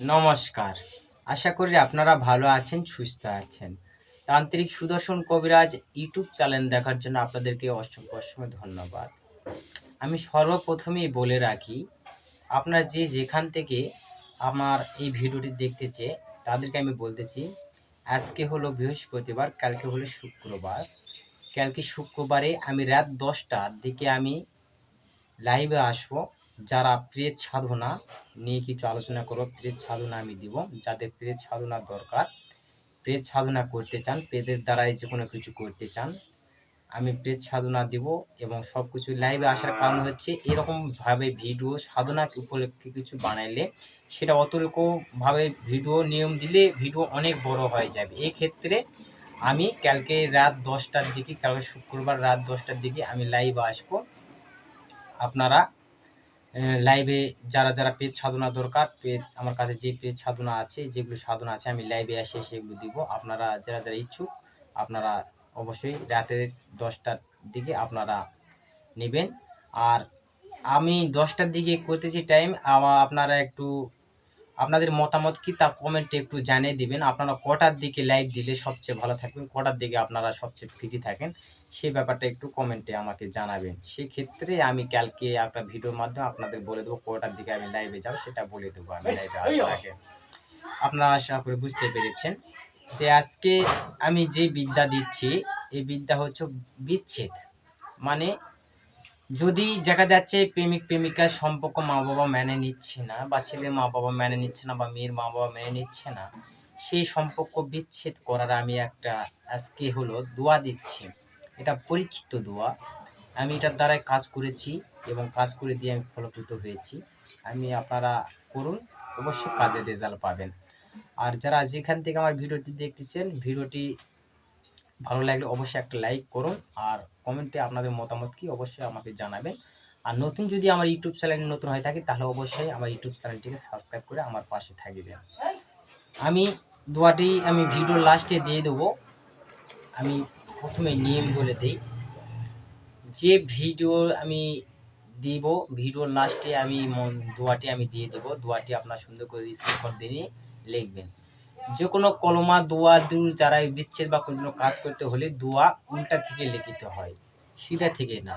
নমস্কার। আশা করি আপনারা ভালো আছেন, সুস্থ আছেন। তান্ত্রিক সুদর্শন কবিরাজ ইউটিউব চ্যানেল দেখার জন্য আপনাদেরকে অসংখ্য অসংখ্য ধন্যবাদ। আমি সর্বপ্রথমেই বলে রাখি, আপনার যে যেখান থেকে আমার এই ভিডিওটি দেখতেছে তাদেরকে আমি বলতেছি আজকে হলো বৃহস্পতিবার, কালকে হলো শুক্রবার। কালকে শুক্রবারে আমি রাত দশটার দিকে আমি লাইভে আসব। যারা প্রেত সাধনা নিয়ে কিছু আলোচনা করব প্রেত সাধনা আমি দিব। যাদের প্রেত সাধনা দরকার, প্রেত সাধনা করতে চান, প্রেতের দ্বারাই যে কোনো কিছু করতে চান, আমি প্রেত সাধনা দিব এবং সব কিছু লাইভে আসার কারণ হচ্ছে এরকমভাবে ভিডিও সাধনা উপলক্ষে কিছু বানাইলে সেটা অতরকমভাবে ভিডিও নিয়ম দিলে ভিডিও অনেক বড় হয়ে যাবে। এই ক্ষেত্রে আমি কালকে রাত দশটার দিকে, কালকে শুক্রবার রাত দশটার দিকে আমি লাইভ আসব। আপনারা লাইভে যারা যারা পেজ সাধনা দরকার, পেজ, আমার কাছে যে পেজ সাধনা আছে, যেগুলো সাধনা আছে, আমি লাইভে এসে সেগুলো দিব। আপনারা যারা যারা ইচ্ছুক, আপনারা অবশ্যই রাতের দশটার দিকে আপনারা নেবেন। আর আমি দশটার দিকে করতেছি টাইম আপনারা একটু আপনাদের মতামত কি তা কমেন্টে একটু জানিয়ে দিবেন। আপনারা কটার দিকে লাইক দিলে সবচেয়ে ভালো থাকবেন কটার দিকে আপনারা সবচেয়ে ফ্রি থাকেন সেই ব্যাপারটা একটু কমেন্টে আমাকে জানাবেন। সেই ক্ষেত্রে আমি কালকে একটা ভিডিওর মাধ্যমে আপনাদের বলে দেবো কটার দিকে আমি লাইভে যাব সেটা বলে দেবো আমি লাইভে আসার আগে। আপনারা আশা করে বুঝতে পেরেছেন। তো আজকে আমি যে বিদ্যা দিচ্ছি এই বিদ্যা হচ্ছে বিচ্ছেদ। মানে যদি দেখা যাচ্ছে প্রেমিক, প্রেমিকার সম্পর্ক মা বাবা মেনে নিচ্ছে না বা ছেলের মা বাবা মেনে নিচ্ছে না বা মেয়ের মা বাবা মেনে নিচ্ছে না, সেই সম্পর্ক বিচ্ছেদ করার আমি একটা আজকে হলো দোয়া দিচ্ছি। এটা পরীক্ষিত দোয়া। আমি এটার দ্বারাই কাজ করেছি এবং কাজ করে দিয়ে আমি ফলপ্রদ হয়েছি। আমি আপনারা করুন, অবশ্যই কাজের রেজাল্ট পাবেন। আর যারা যেখান থেকে আমার ভিডিওটি দেখতেছেন, ভিডিওটি ভালো লাগলে অবশ্যই একটা লাইক করুন আর কমেন্টে আপনাদের মতামত কি অবশ্যই আমাকে জানাবেন। আর নতুন যদি আমার ইউটিউব চ্যানেল নতুন হয়ে থাকে, তাহলে অবশ্যই আমার ইউটিউব চ্যানেলটিকে সাবস্ক্রাইব করে আমার পাশে থাকবেন আমি দোয়াটি আমি ভিডিও লাস্টে দিয়ে দেবো। আমি প্রথমে নিয়ম বলে দিই, যে ভিডিও আমি দিব ভিডিওর লাস্টে আমি দোয়াটি আমি দিয়ে দেবো। দোয়াটি আপনার সুন্দর করে স্ক্রিন দিয়ে লিখবেন। যে কোনো কলমা, দোয়া দূর যারা বিচ্ছেদ বা কোনো কাজ করতে হলে দোয়া উল্টা থেকে লিখিতে হয়, সিধা থেকে না।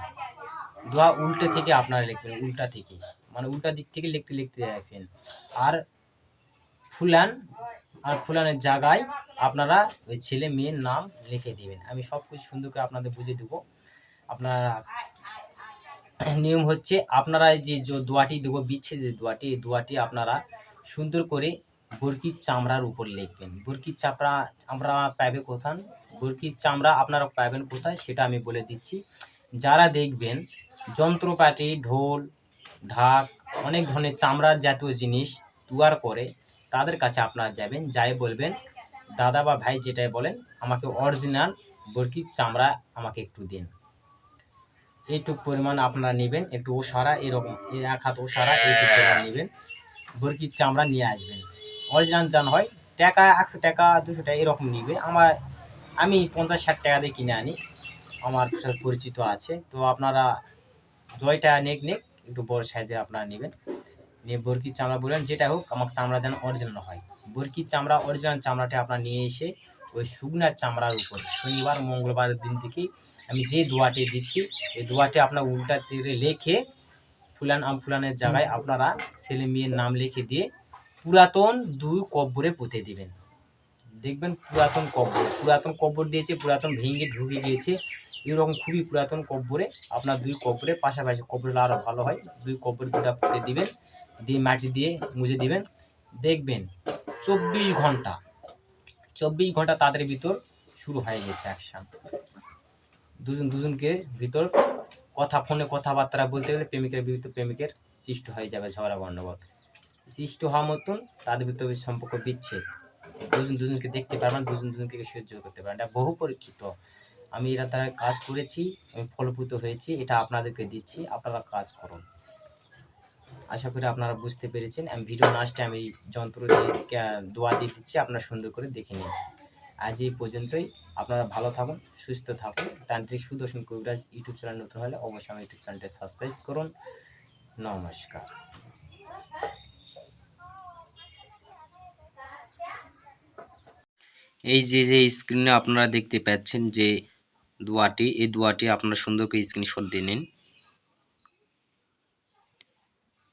দোয়া উল্টে থেকে আপনারা লিখবেন, উল্টা থেকে। মানে উল্টা দিক থেকে লিখতে লিখতে রাখবেন। আর ফুলান, আর ফুলানের জায়গায় আপনারা ওই ছেলে মেয়ের নাম লিখে দিবেন। আমি সব কিছু সুন্দর করে আপনাদের বুঝিয়ে দেবো। আপনারা নিয়ম হচ্ছে, আপনারা যে যে দোয়াটি দেবো বিচ্ছেদের দোয়াটি, এই দোয়াটি আপনারা সুন্দর করে বরকির চামড়ার উপর লিখবেন। বরকির চাপড়া আমরা পাবে কোথান? বরকির চামড়া আপনারা পাবেন কোথায় সেটা আমি বলে দিচ্ছি। যারা দেখবেন যন্ত্রপাতি, ঢোল, ঢাক, অনেক ধরনের চামড়ার জাতীয় জিনিস তুয়ার করে, তাদের কাছে আপনারা যাবেন, যাই বলবেন, দাদা বা ভাই যেটাই বলেন, আমাকে অরিজিনাল বরকির চামড়া আমাকে একটু দিন। এইটুক পরিমাণ আপনারা নেবেন, একটু ওসারা এরকম, এক হাত ওসারা এইটুক পরিমাণ নেবেন বরকির চামড়া নিয়ে আসবেন। অরিজিনাল জান হয়, টাকা, একশো টাকা, দুশো টাকা এরকম নিবে। আমার, আমি পঞ্চাশ ষাট টাকা দিয়ে কিনে আনি। আমার পরিচিত আছে। তো আপনারা জয়টা নেক নেক, একটু বড় সাইজের আপনারা নেবেন। নিয়ে বরকির চামড়া বলবেন যেটা হোক, আমার চামড়া যেন অরিজিনাল হয়। বরকির চামড়া, অরিজিনাল চামড়াটা আপনার নিয়ে এসে ওই শুকনার চামড়ার উপর, শনিবার মঙ্গলবারের দিন থেকে আমি যে দোয়াটি দিচ্ছি, এই দোয়াটি আপনার উল্টা তীরে লেখে, ফুলান আম ফুলানের জায়গায় আপনারা ছেলে মেয়ের নাম লিখে দিয়ে পুরাতন দুই কব্বরে পুঁতে দিবেন। দেখবেন পুরাতন কব্বর পুরাতন কব্বর দিয়েছে, পুরাতন ভেঙে ঢুকে গিয়েছে। এরকম খুবই পুরাতন কব্বরে আপনার দুই কব্বরে পাশাপাশি কব্বরটা আরও ভালো হয়। দুই কব্বরে দুটা পুঁতে দিবেন, দিয়ে মাটি দিয়ে মুছে দিবেন। দেখবেন চব্বিশ ঘণ্টা চব্বিশ ঘণ্টা তাদের ভিতর শুরু হয়ে গেছে অ্যাকশন দুজন দুজনকে ভিতর কথা, ফোনে কথাবার্তা বলতে গেলে প্রেমিকের ভিতর প্রেমিকের সৃষ্ট হয়ে যাবে ঝগড়া গণ্ডগোল সৃষ্ট হওয়ার মতন তাদের ভিতরে সম্পর্ক বিচ্ছেদ। দুজন দুজনকে দেখতে পারবেন দুজন দুজনকে সহ্য করতে পারবেন এটা বহু পরীক্ষিত। আমি এরা তারা কাজ করেছি, আমি ফলপ্রুত হয়েছি, এটা আপনাদেরকে দিচ্ছি, আপনারা কাজ করুন। আশা করি আপনারা বুঝতে পেরেছেন। আমি ভিডিও লাস্টে আমি যন্ত্র দিয়ে দোয়া দিয়ে দিচ্ছি, আপনারা সুন্দর করে দেখে নিন। আজ এই পর্যন্তই। আপনারা ভালো থাকুন, সুস্থ থাকুন। তান্ত্রিক সুদর্শন কবিরাজ ইউটিউব চ্যানেল নতুন হলে অবশ্যই আমার ইউটিউব চ্যানেলটা সাবস্ক্রাইব করুন। নমস্কার। এই যে যে স্ক্রিনে আপনারা দেখতে পাচ্ছেন যে দোয়াটি এই দোয়াটি আপনারা সুন্দর করে স্ক্রিনশট দিয়ে নিন।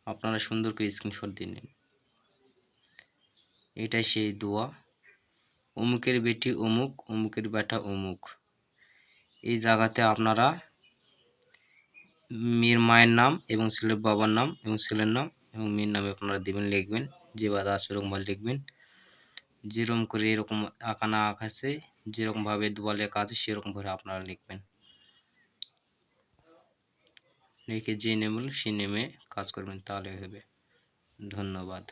আপনারা সুন্দর করে স্ক্রিনশট দিয়ে নিন। এটাই সেই দোয়া। অমুকের বেটি অমুক, অমুকের বেটা অমুক। এই জায়গাতে আপনারা মেয়ের মায়ের নাম এবং ছেলের বাবার নাম এবং ছেলের নাম এবং মেয়ের নামে আপনারা দেবেন, লিখবেন। যে বাদা আছে ওরকমভাবে লিখবেন। যেরকম করে এরকম আঁকা না আঁকাছে যেরকমভাবে দোয়ালে লেখা আছে সেরকমভাবে আপনারা লিখবেন। লিখে যে নেমল সে নেমে কাজ করবেন, তাহলে হবে। ধন্যবাদ।